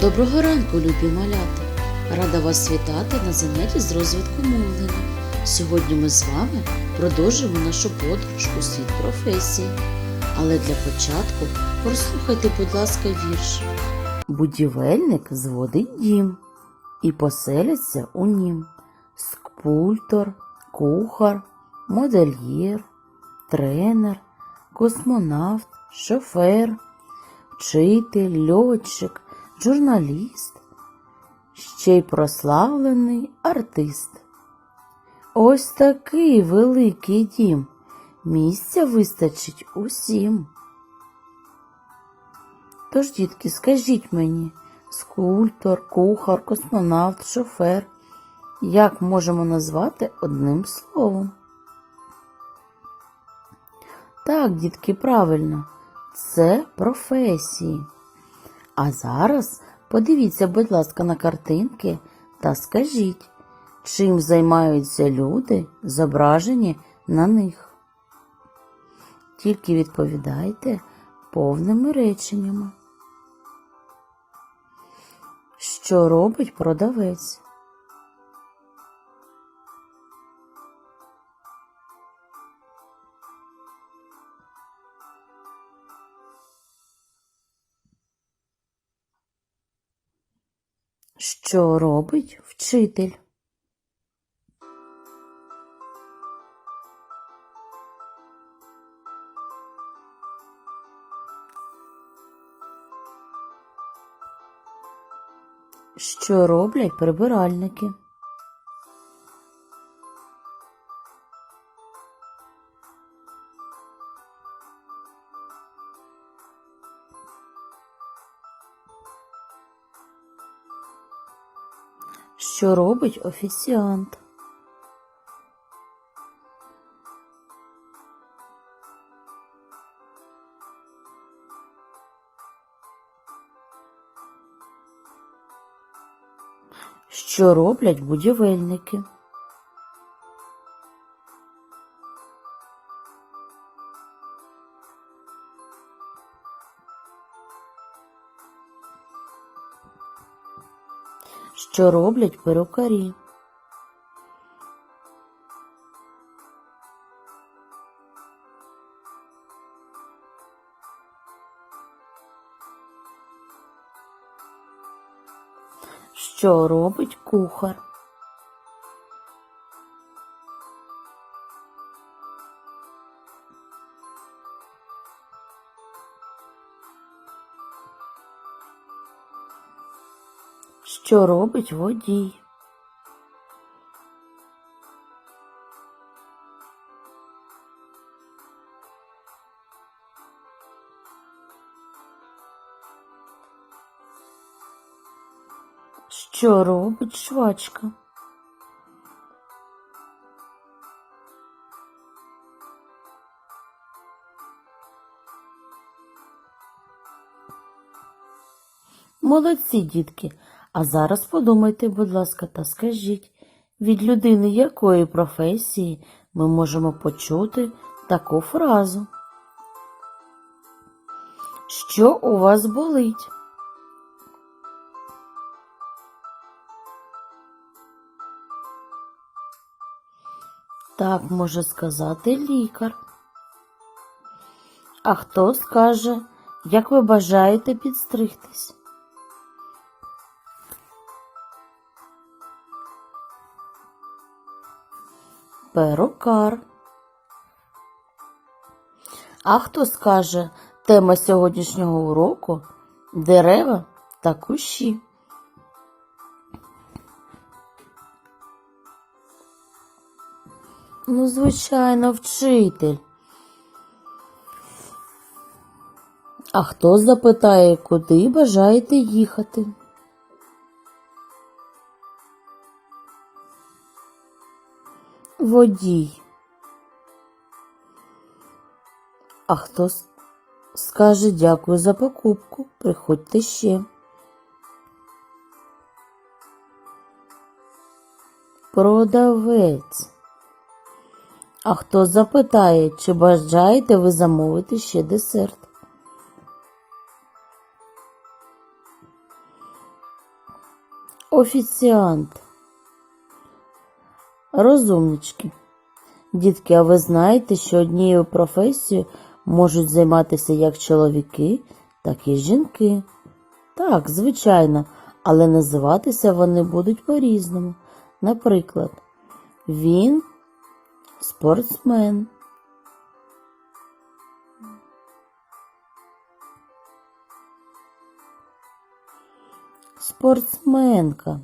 Доброго ранку, любі малята! Рада вас вітати на занятті з розвитку мовлення. Сьогодні ми з вами продовжимо нашу подорож у світ професії. Але для початку прослухайте, будь ласка, вірш. Будівельник зводить дім і поселяться у нім скульптор, кухар, модельєр, тренер, космонавт, шофер, вчитель, льотчик, журналіст, ще й прославлений артист. Ось такий великий дім, місця вистачить усім. Тож, дітки, скажіть мені, скульптор, кухар, космонавт, шофер, як можемо назвати одним словом? Так, дітки, правильно, це професії. А зараз подивіться, будь ласка, на картинки та скажіть, чим займаються люди, зображені на них. Тільки відповідайте повними реченнями. Що робить продавець? Що робить вчитель? Що роблять прибиральники? Що робить офіціант? Що роблять будівельники? Що роблять перукарі? Що робить кухар? Що робить водій? Що робить швачка? Молодці, дітки. А зараз подумайте, будь ласка, та скажіть, від людини якої професії ми можемо почути таку фразу? Що у вас болить? Так може сказати лікар. А хто скаже, як ви бажаєте підстригтись? Перукар. А хто скаже тема сьогоднішнього уроку дерева та кущі? Ну, звичайно, вчитель. А хто запитає, куди бажаєте їхати? Водій. А хто скаже дякую за покупку, приходьте ще. Продавець. А хто запитає, чи бажаєте ви замовити ще десерт? Офіціант. Розумнички. Дітки, а ви знаєте, що однією професією можуть займатися як чоловіки, так і жінки? Так, звичайно, але називатися вони будуть по-різному. Наприклад, він спортсмен. Спортсменка.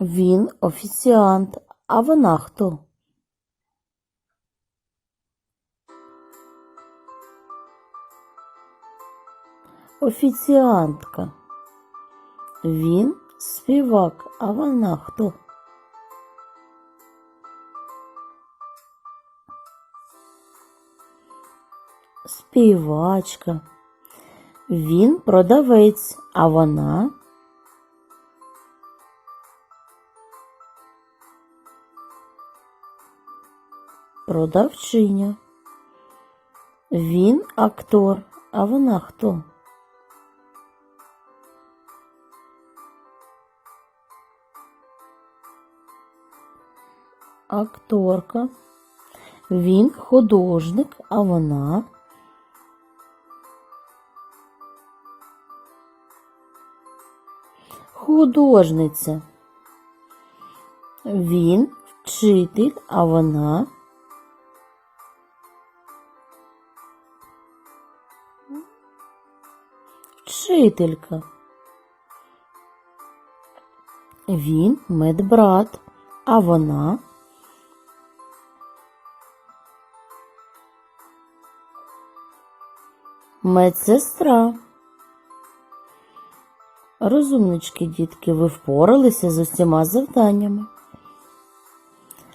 Він офіціант, а вона хто? Офіціантка. Він співак, а вона хто? Співачка. Він продавець, а вона продавчиня. Він актор, а вона хто? Акторка. Він художник, а вона художниця. Він вчитель, а вона вчителька. Він медбрат, а вона медсестра. Розумнички, дітки, ви впоралися з усіма завданнями.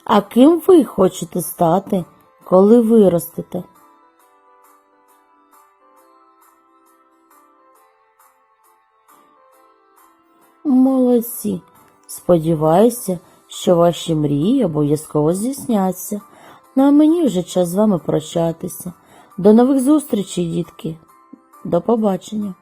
А ким ви хочете стати, коли виростете? Молодці. Сподіваюся, що ваші мрії обов'язково здійсняться. Ну а мені вже час з вами прощатися. До нових зустрічей, дітки. До побачення.